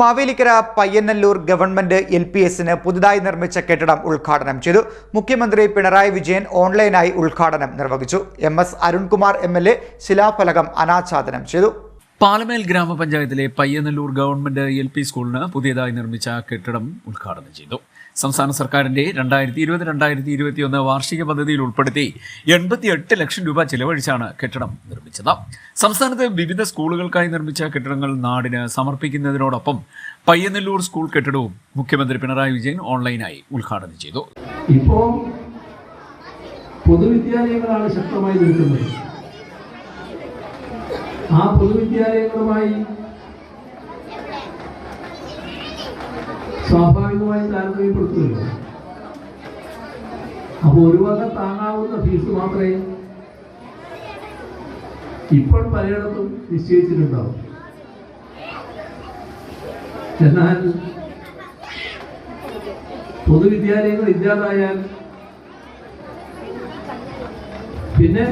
Mavelikkara Payyanallur government L P എസിന് പുതുതായി നിർമ്മിച്ച കെട്ടിടം ഉദ്ഘാടനം ചെയ്തു. മുഖ്യമന്ത്രി പിണറായി വിജയൻ ഓൺലൈനായി ഉദ്ഘാടനം നിർവഹിച്ചു. M S Arunkumar M L A ശിലാഫലകം അനാച്ഛാദനം ചെയ്തു. പാലമേൽ ഗ്രാമപഞ്ചായത്തിലെ പയ്യന്നല്ലൂർ ഗവൺമെന്റ് എൽ പി സ്കൂളിന് പുതിയതായി നിർമ്മിച്ച കെട്ടിടം ഉദ്ഘാടനം ചെയ്തു. സംസ്ഥാന സർക്കാരിന്റെ രണ്ടായിരത്തി ഇരുപത് രണ്ടായിരത്തി ഇരുപത്തിയൊന്ന് വാർഷിക പദ്ധതിയിൽ ഉൾപ്പെടുത്തി എൺപത്തിയെട്ട് ലക്ഷം രൂപ ചെലവഴിച്ചാണ് കെട്ടിടം നിർമ്മിച്ചത്. സംസ്ഥാനത്ത് വിവിധ സ്കൂളുകൾക്കായി നിർമ്മിച്ച കെട്ടിടങ്ങൾ നാടിന് സമർപ്പിക്കുന്നതിനോടൊപ്പം പയ്യന്നല്ലൂർ സ്കൂൾ കെട്ടിടവും മുഖ്യമന്ത്രി പിണറായി വിജയൻ ഓൺലൈനായി ഉദ്ഘാടനം ചെയ്തു. ഇപ്പോൾ പൊതുവിദ്യാലയങ്ങളാണ് ശക്തമായി നിൽക്കുന്നത്. ആ പൊതുവിദ്യാലയങ്ങളുമായി സ്വാഭാവികമായി താരതമ്യപ്പെടുത്തുന്നില്ല അപ്പോൾ ഒരു വക താങ്ങാവുന്ന ഫീസ് മാത്രമേ ഇപ്പോൾ പലയിടത്തും നിശ്ചയിച്ചിട്ടുണ്ടാവും. എന്നാൽ പൊതുവിദ്യാലയങ്ങൾ ഇല്ലാതായാൽ പിന്നെ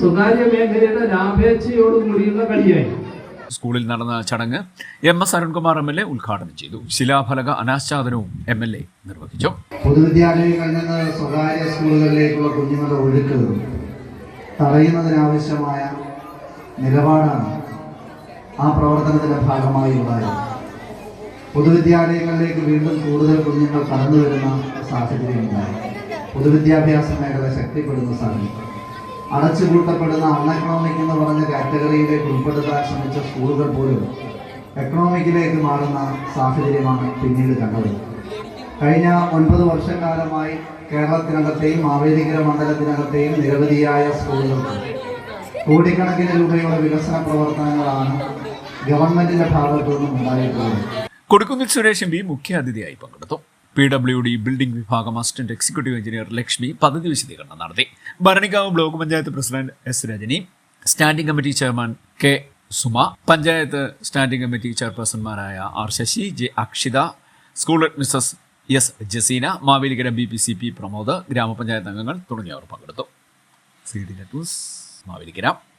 സ്വകാര്യ മേഖലയുടെ ലാഭേച്ഛയോടുകൂടിയുള്ള കളിയായി. സ്കൂളിൽ നടന്ന ചടങ്ങ് M S Arunkumar M L A ഉദ്ഘാടനം ചെയ്തു. ശിലാഫലക അനാച്ഛാദനവും എം എൽ എ നിർവഹിച്ചു. പൊതുവിദ്യാലയങ്ങളിൽ നിന്ന് സ്വകാര്യ സ്കൂളുകളിലേക്കുള്ള കുഞ്ഞുങ്ങളുടെ ഒഴുക്ക് തടയുന്നതിനാവശ്യമായ നിലപാടാണ് ആ പ്രവർത്തനത്തിന്റെ ഭാഗമായി ഉണ്ടായത് പൊതുവിദ്യാലയങ്ങളിലേക്ക് വീണ്ടും കൂടുതൽ കുഞ്ഞുങ്ങൾ കടന്നു വരുന്ന സാഹചര്യമുണ്ടായി പൊതുവിദ്യാഭ്യാസ മേഖല ശക്തിപ്പെടുന്ന സാഹചര്യം. അടച്ചുപൂട്ടപ്പെടുന്ന അൺ എക്കണോമിക് എന്ന് പറഞ്ഞ കാറ്റഗറിയിലേക്ക് ഉൾപ്പെടുത്താൻ ശ്രമിച്ച സ്കൂളുകൾ പോലും എക്കണോമിക്കിലേക്ക് മാറുന്ന സാഹചര്യമാണ് പിന്നീട് കണ്ടത്. കഴിഞ്ഞ ഒൻപത് വർഷക്കാലമായി കേരളത്തിനകത്തെയും മാവേലിക്കര മണ്ഡലത്തിനകത്തെയും നിരവധിയായ സ്കൂളുകൾക്ക് കോടിക്കണക്കിന് രൂപയുടെ വികസന പ്രവർത്തനങ്ങളാണ് ഗവൺമെന്റിന്റെ ഭാഗത്തു നിന്നും ഉണ്ടായിട്ടുള്ളത്. കൊടുക്കുന്നിൽ സുരേഷ് എം പി മുഖ്യ അതിഥിയായി പങ്കെടുത്തു. പി ഡബ്ല്യു ഡി ബിൽഡിംഗ് വിഭാഗം അസിസ്റ്റന്റ് എക്സിക്യൂട്ടീവ് എഞ്ചിനീയർ ലക്ഷ്മി പദ്ധതി വിശദീകരണം നടത്തി. Bharanikkavu block panchayat president S Rajani standing committee chairman K Suma panchayat standing committee ചെയർപേഴ്സൺമാരായ R Sasi J Akshitha school Mrs S Jaseena Mavelikkara B P C P Pramod ഗ്രാമപഞ്ചായത്ത് അംഗങ്ങൾ തുടങ്ങിയവർ പങ്കെടുത്തു. മാവേലിക്കര.